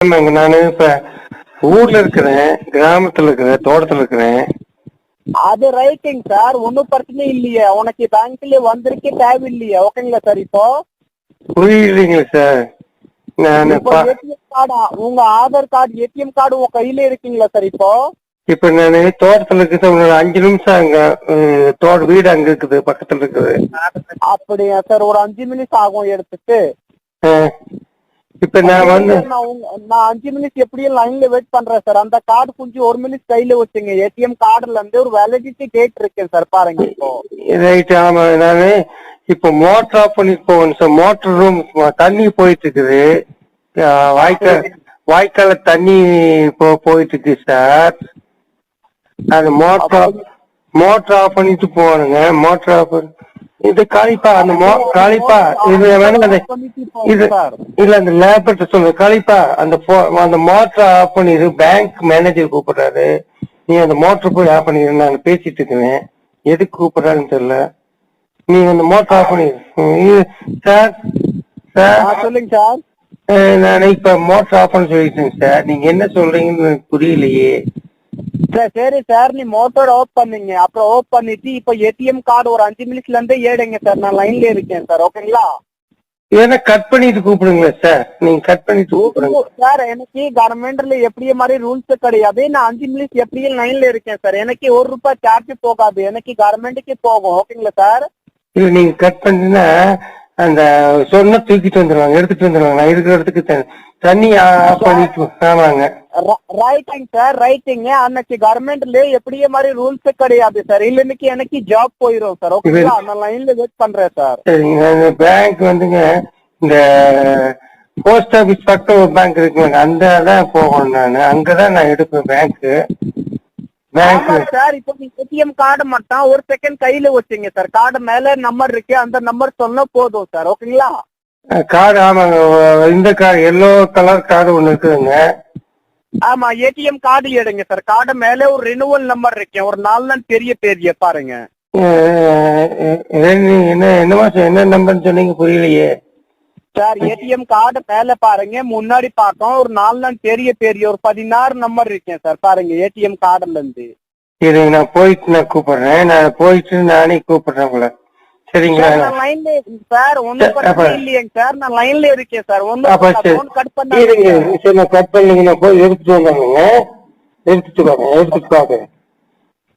ஆமாங்க நான் இப்ப ஊர்ல இருக்கிறேன் கிராமத்துல இருக்கிறேன் தோட்டத்துல இருக்கிறேன். அது ரைட்டிங் சார். ஒன்றும் பிரச்சனை இல்லையே. உனக்கு பேங்க்ல வந்திருக்கே தேவையில்லையே. ஓகேங்களா சார் இப்போ? புரியலைங்களா சார். நான் இப்போ ஏடிஎம் கார்டு? உங்க ஆதார் கார்டு ஏடிஎம் கார்டு உங்க கையில இருக்கீங்களா சார் இப்போ? இப்ப நான் தோட்டத்துல இருக்குது. ஒரு அஞ்சு நிமிஷம் அங்க அஹ், தோட்ட வீடு அங்க இருக்குது பக்கத்துல இருக்குது. அப்படியா சார். ஒரு அஞ்சு நிமிஷம் ஆகும் எடுத்துட்டு. அஹ், இப்ப நான் வந்து நான் அஞ்சு நிமிஷம் எப்படியும் லைன்ல வெயிட் பண்றேன் சார் அந்த கார்டு கொஞ்சம் ஒரு மினிட் கையில வச்சுங்க. ஏடிஎம் கார்டுல இருந்து ஒரு வேலிடிட்டி டேட் இருக்கு சார் பாருங்க இப்போ. ரைட் ஆமா. நானு இப்ப மோட்டர் ஆஃப் பண்ணிட்டு போகணும் சார் மோட்டர் ரூம் தண்ணி போயிட்டு இருக்குது வாய்க்கால் வாய்க்கால தண்ணி போயிட்டு இருக்கு சார் அது மோட்டர் மோட்டர் ஆஃப் பண்ணிட்டு போகணுங்க. மோட்டர் ஆஃப் இது காளிப்பா அந்த மோ காளிப்பா இது வேணா அந்த இது இல்ல அந்த லேபர்ட்ட சொல்லு. காளிப்பா அந்த அந்த மோட்டர் ஆஃப் பண்ணிடு பேங்க் மேனேஜர் கூப்பிடுறாரு. நீ அந்த மோட்டர் போய் ஆஃப் பண்ணிடு நான் பேசிட்டு இருக்கிறேன். எதுக்கு கூப்பிடுறாருன்னு தெரியல. நீ அந்த மோட்டர் ஆஃப் இது- சார் சார். சொல்லுங்க சார். நான் இப்ப மோட்டர் ஆஃப் பண்ண சொல்லிட்டேன் சார். நீங்க என்ன சொல்றீங்கன்னு புரியலையே. சார் சரி சார் நீ மோட்டர் ஆஃப் பண்ணீங்க. அப்புறம் ஆஃப் பண்ணிட்டு இப்போ ஏடிஎம் கார்டு ஒரு அஞ்சு நிமிஷத்துல இருந்தே ஏடுங்க சார் நான் லைன்ல இருக்கேன் சார் ஓகேங்களா ஏன்னா கட் பண்ணிட்டு கூப்பிடுங்களேன் சார் நீங்க கட் பண்ணிட்டு கூப்பிடுங்க. சார் எனக்கு கவர்மெண்ட்ல எப்படி மாதிரி ரூல்ஸ் கிடையாது. நான் அஞ்சு நிமிஷம் எப்படியும் லைன்ல இருக்கேன் சார் எனக்கு ஒரு ரூபாய் சார்ஜ் போகாது. எனக்கு கவர்மெண்ட்டுக்கு போகும் ஓகேங்களா சார் இல்ல நீங்க கட் பண்ணினா அந்த சொன்ன தூக்கிட்டு வந்துருவாங்க எடுத்துட்டு வந்துருவாங்க. நான் இருக்கிற இடத்துக்கு தண்ணி ஆமாங்க ரைட்டிங் சார் ரைட்டிங் அன்னைக்கு கவர்மெண்ட்ல எப்படியே மாதிரி ரூல்ஸ் கிடையாது சார் இல்லைன்னைக்கு எனக்கு ஜாப் போயிடும் சார் ஓகேங்களா நான் லைன்ல வெயிட் பண்றேன் சார் சரிங்க பேங்க் வந்துங்க இந்த போஸ்ட் ஆபீஸ் பக்கம் ஒரு பேங்க் இருக்குங்க. அந்த தான் போகணும் நான். அங்கதான் நான் எடுப்பேன் பேங்க் பேங்க் ஆமா சார் இப்போ நீ ஏடிஎம் கார்டு மட்டும் ஒரு செகண்ட் கையில வச்சுங்க சார் கார்டு மேல நம்பர் இருக்கு அந்த நம்பர் சொன்னா போதும் சார் ஓகேங்களா கார்டு ஆமாங்க இந்த கார்டு எல்லோ கலர் கார்டு ஒண்ணு இருக்குதுங்க. ஆமா ஏடிஎம் கார்டு எடுங்க சார். கார்டு மேல ஒரு ரினுவல் நம்பர் இருக்கு ஒரு நாலு நாள் பெரிய பெரிய பாருங்க. என்ன என்ன மாசம் என்ன நம்பர்னு சொன்னீங்க புரியலையே. சார் ஏடிஎம் கார்டு மேல பாருங்க. முன்னாடி பார்த்தோம். ஒரு நாலு நாள் பெரிய பெரிய ஒரு பதினாறு நம்பர் இருக்கேன் சார். பாருங்க ஏடிஎம் கார்டுல இருந்து இது நான் போயிட்டு நான் கூப்பிடுறேன். நான் போயிட்டு நானே கூப்பிடுறேன் உங்களை. சரிங்களா? சார், நான் லைன்ல சார் அப்ப- இல்லையேங்க சார் நான் லைன்ல இருக்கேன் சார். போன் கட் இருங்க பண்ணாதீங்க சரி நான் கட் பண்ணீங்க நான் போய் எடுத்துட்டு வந்தாங்க எடுத்துட்டு வாங்க எடுத்துட்டு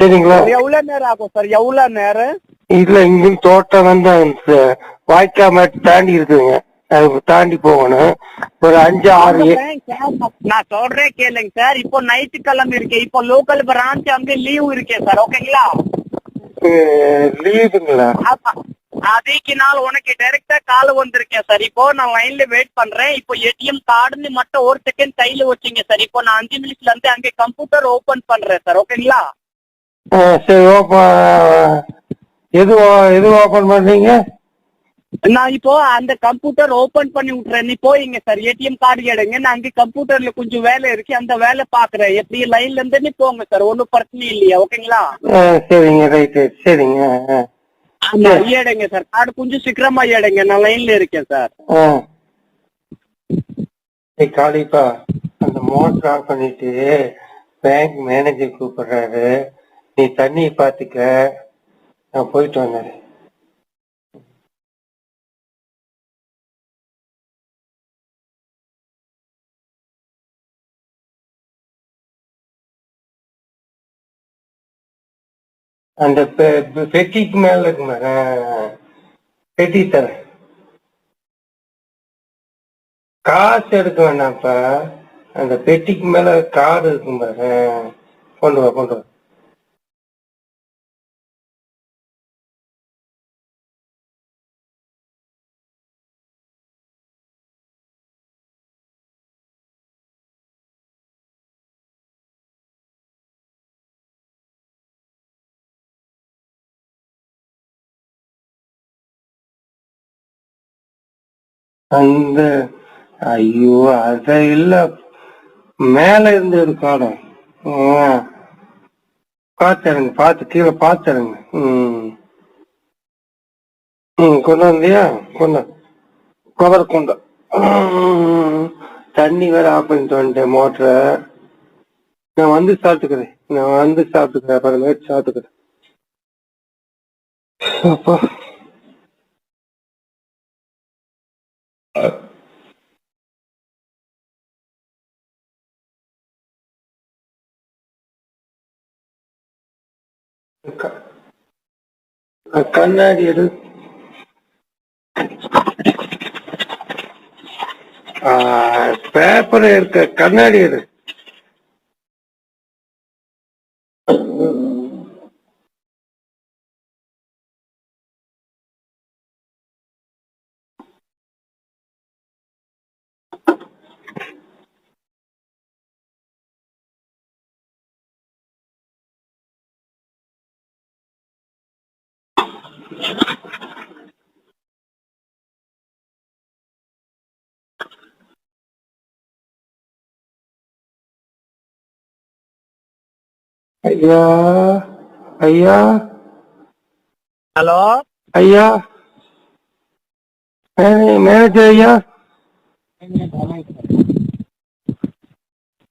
சரிங்களா? எவ்வளவு நேரம் ஆகும் சார்? எவ்வளவு நேரம்? இல்ல இங்கிருந்து தோட்டம் வந்து வாய்க்கா மாட்டு தாண்டி இருக்குதுங்க. அது தாண்டி போகணும். ஒரு அஞ்சு ஆறு நான் சொல்றேன் கேளுங்க சார். இப்போ நைட்டு கிளம்பி இருக்கேன். இப்போ லோக்கல் பிரான்ச் அங்க லீவ் இருக்கேன் சார். ஓகேங்களா லீவுங்களா ஆமா. அதுக்கு நாள் உனக்கு டைரக்டா கால் வந்திருக்கேன் சார் இப்போ நான் லைன்ல வெயிட் பண்றேன். இப்போ ஏடிஎம் கார்டுன்னு மட்டும் ஒரு செகண்ட் கையில வச்சுங்க சார் இப்போ நான் அஞ்சு நிமிஷத்துல இருந்து அங்க கம்ப்யூட்டர் ஓபன் பண்றேன் சார் ஓகேங்களா சரி ஓப்பன் எது எது ஓபன் பண்றீங்க நான் இப்போ அந்த கம்ப்யூட்டர் ஓபன் பண்ணி விட்டுறேன். நீ போயிங்க சார் ஏடிஎம் கார்டு எடுங்க. நான் அங்க கம்ப்யூட்டர்ல கொஞ்சம் வேலை இருக்கு. அந்த வேலை பாக்குறேன் எப்படி லைன்ல இருந்து நீ போங்க சார் ஒன்னும் பிரச்சனை இல்லையா? ஓகேங்களா சரிங்க. ரைட்டு சரிங்க. ஆமா ஏடுங்க சார். கார்டு கொஞ்சம் சீக்கிரமா ஏடுங்க நான் லைன்ல இருக்கேன் சார். காளிப்பா அந்த மோட்டர் ஆஃப் பண்ணிட்டு பேங்க் மேனேஜர் கூப்பிடுறாரு. நீ தண்ணி பாத்துக்க நான் போயிட்டு வந்தேன். அந்த பெ- பெட்டிக்கு மேல இருக்குங்க பெட்டி தரேன் காசு எடுக்க வேண்டாம்ப்பா அந்த பெட்டிக்கு மேல கார்டு இருக்கும் பாரு கொண்டு வா கொண்டு வா. அந்த ஐயோ அத இல்ல. மேல இருந்து ஒரு காலம் பாத்துருங்க பாத்து கீழே பாத்துருங்க ம். ம் கொண்டு வந்தியா? கொண்டு கவர் கொண்டு தண்ணி வேற ஆஃப் பண்ணிட்டு வந்துட்டேன் மோட்டரை. நான் வந்து சாப்பிட்டுக்கிறேன் நான் வந்து சாப்பிட்டுக்கிறேன் அப்புறமேட்டு சாப்பிட்டுக்கிறேன் அப்பா. க- கண்ணாடி எடு. பேப்பர் இருக்க கண்ணாடி எடு. ஐயா ஐயா. ஹலோ? ஐயா. மேனேஜர் ஐயா.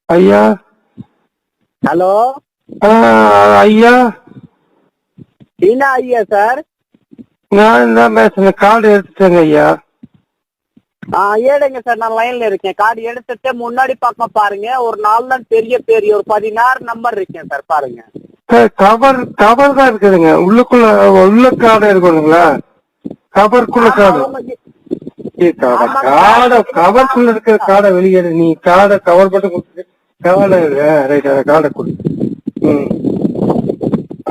ஐயா. ஹலோ? ஐயா. என்ன ஐயா சார்? நான் தான் பேசுறேன். கார்டு எடுத்துட்டேங்க ஐயா. ஏடுங்க சார் நான் லைன்ல இருக்கேன். கார்டு எடுத்துட்டு முன்னாடி பக்கம் பாருங்க. ஒரு நாலு தான் பெரிய பெரிய ஒரு பதினாறு நம்பர் இருக்கேன் சார் பாருங்க. சார் கவர் கவர் தான் இருக்குதுங்க. உள்ளுக்குள்ள உள்ள கார்டு இருக்கணுங்களா? கவருக்குள்ள கார்டு கார்டை கவருக்குள்ள இருக்கிற கார்டை வெளியேறு நீ கார்டை கவர் கொடுத்து கார்டை ரைட் கார்டை கொடு. ம்.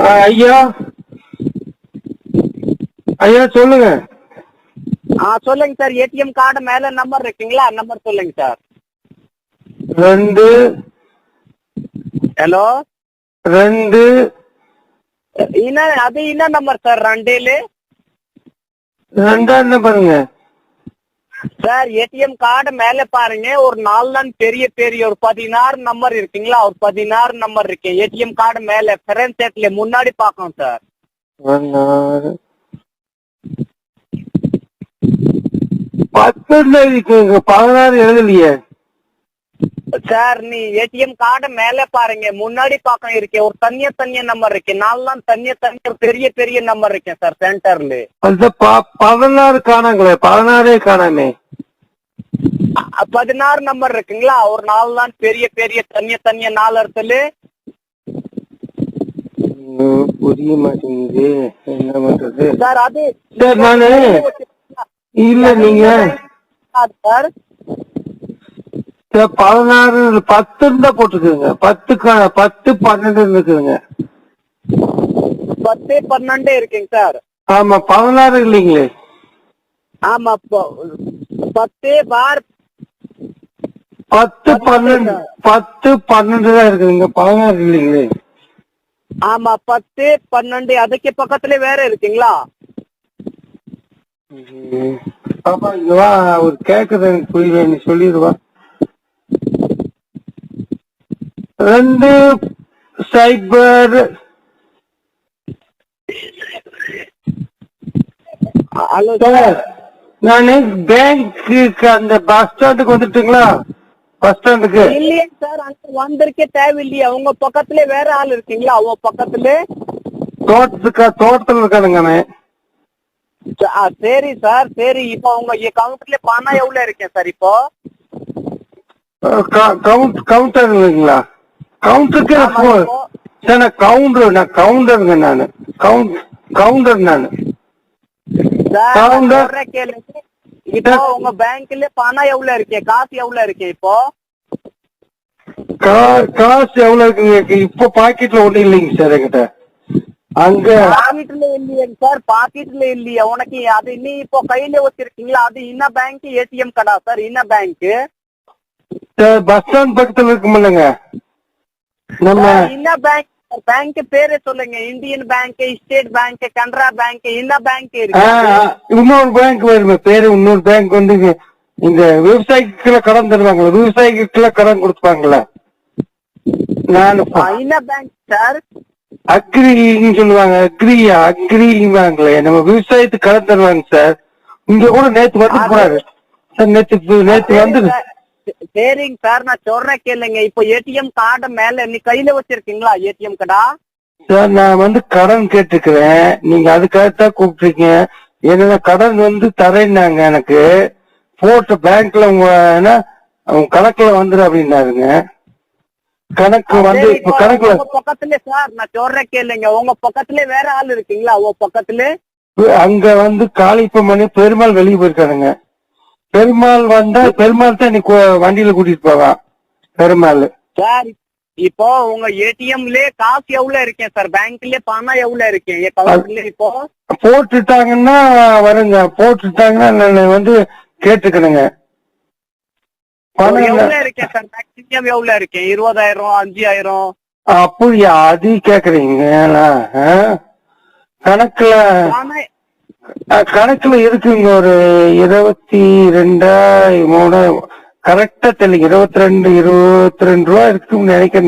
ஆ, ஐயா. ஐயா சொல்லுங்க. ஆ சொல்லுங்க சார். ஏடிஎம் கார்டு மேல நம்பர் இருக்குங்களா? நம்பர் சொல்லுங்க சார். ரெண்டு ஹலோ ரெண்டு என்ன அது என்ன நம்பர் சார்? ரெண்டேலு? ரெண்டாம் நம்பருங்க சார் ஏடிஎம் கார்டு மேல பாருங்க. ஒரு நாலு தான் பெரிய பெரிய ஒரு பதினாறு நம்பர் இருக்குங்களா? ஒரு பதினாறு நம்பர் இருக்கு. ஏடிஎம் கார்டு மேல ஃப்ரண்ட் செட்ல முன்னாடி பார்க்கணும் சார். பதினாறு பத்து இருக்குங்க பதினாறு எழுதலையே. சார் நீ ஏடிஎம் கார்டு மேல பாருங்க. முன்னாடி பக்கம் இருக்கே. ஒரு தனியா தனியா நம்பர் இருக்கு. நாலாம் தனியா தனியா பெரிய பெரிய நம்பர் இருக்கேன் சார் சென்டர்ல அந்த பதினாறு காணாங்களே. பதினாறே காணாமே. பதினாறு நம்பர் இருக்குங்களா? ஒரு நாலு தான் பெரிய பெரிய தனியா தனியா நாலு இடத்துல. இன்னும் புரிய மாட்டேங்குது. என்ன பண்றது? சார் அது சார் நானு இல்ல நீங்க சார் பதினாறு பத்துன்னு தான் போட்டுக்குதுங்க பத்து பத்து பன்னெண்டு இருக்குதுங்க. பத்து பன்னெண்டு இருக்குங்க சார். ஆமா பதினாறு இல்லைங்களே. ஆமா பத்து பார். பத்து பன்னெண்டு பத்து பன்னெண்டு தான் இருக்குதுங்க. பதினாறு இல்லைங்களே. ஆமா பத்து பன்னெண்டு. அதுக்கு பக்கத்துல வேற இருக்குங்களா. பாப்பா இங்க வா ஒரு கேக்குது எனக்கு புரியல நீ சொல்லிடுவா ரெண்டு சைபர். Hello sir. நானு பேங்க்கு அந்த பஸ் ஸ்டாண்டுக்கு வந்துட்டுங்களா? பஸ் ஸ்டாண்டுக்கு. இல்லையே சார் அங்க வந்திருக்கே தேவையில்லையே. உங்க பக்கத்துல வேற ஆள் இருக்கீங்களா? உங்க பக்கத்துல? தோட்டத்துக்கு தோட்டத்துல இருக்கானுங்க அவன். சரி சார் சரி. இப்போ உங்க கவுண்டர்ல பணம் எவ்வளவு இருக்கேன் சார் இப்போ? கவுண்ட் கவுண்டர் இல்லைங்களா? கவுண்டருக்கு சார் நான் கவுண்டர் நான் கவுண்டருங்க நானு. கவுண்ட் கவுண்டர் நானு. கவுண்டர். இப்போ உங்க பேங்க்ல பணம் எவ்வளவு இருக்கே? காசு எவ்வளவு இருக்கே இப்போ? காசு எவ்வளவு இருக்குங்க? இப்போ பாக்கெட்ல ஒண்ணும் இல்லைங்க சார் என்கிட்ட. அங்க பாக்கெட்ல இல்லையே சார் பாக்கெட்ல இல்லையே. உனக்கு அது நீ இப்போ கையில வச்சிருக்கீங்களா? அது என்ன பேங்க் ஏடிஎம் கடா சார் என்ன பேங்க் பஸ் ஸ்டாண்ட் பக்கத்துல இருக்குமில்லங்க நம்ம என்ன பேங்க் பேங்க் பேரே சொல்லுங்க. Indian Bank State Bank Canara bank என்ன பேங்க் இருக்கு. இன்னொரு பேங்க் வருமே பேரு இன்னொரு பேங்க் வந்து இந்த விவசாயிக்குள்ள கடன் தருவாங்கல்ல விவசாயிக்குள்ள கடன் கொடுப்பாங்கல்ல. நான் ஆ, என்ன பேங்க் சார் அக்ரின்னு சொல்லுவாங்க. அக்ரியா அக்ரிவாங்களே நம்ம விவசாயத்துக்கு கடன் தருவாங்க சார். இங்க கூட நேத்து வந்து போறாரு சார் நேத்து நேத்து வந்து சரிங்க சார். நான் சொல்றேன் கேளுங்க. இப்போ ஏடிஎம் கார்டு மேல நீ கையில வச்சிருக்கீங்களா? ஏடிஎம் கார்டா சார் நான் வந்து கடன் கேட்டுக்கிறேன். நீங்க அதுக்காகத்தான் கூப்பிட்டுருக்கீங்க. என்னன்னா கடன் வந்து தரேன்னாங்க எனக்கு. போட்ட பேங்க்ல உங்க கணக்குல வந்துரு அப்படின்னாருங்க. கணக்கு வந்து உங்க பக்கத்துல சார் நான் சொல்றேன் கேளுங்க. உங்க பக்கத்துல வேற ஆள் இருக்கீங்களா? உங்க பக்கத்துல? அங்க வந்து காளிப்பம் பண்ணி பெருமாள் வெளியே போயிருக்காருங்க. பெருமாள் வந்தா பெருமாள் தான் இன்னைக்கு வண்டியில கூட்டிட்டு போவான் பெருமாள். சார் இப்போ உங்க ஏடிஎம்ல காசு எவ்வளவு இருக்கேன் சார்? பேங்க்ல பணம் எவ்வளவு இருக்கேன்? இப்போ? போட்டுட்டாங்கன்னா வருங்க. போட்டுட்டாங்கன்னா நான் வந்து கேட்டுக்கணுங்க. எவ்வளவு இருக்கேன் சார் மேக்ஸிமம் எவ்வளவு இருக்கேன்? இருபதாயிரம் அஞ்சாயிரம்? அப்படியா அது கேக்குறீங்க? கணக்குல கணக்குல இருக்குங்க. ஒரு இருபத்தி ரெண்டா மூணு கரெக்டா தெரியல. இருபத்தி ரெண்டு இருபத்தி ரெண்டு ரூபா இருக்குன்னு நினைக்கிறேன்.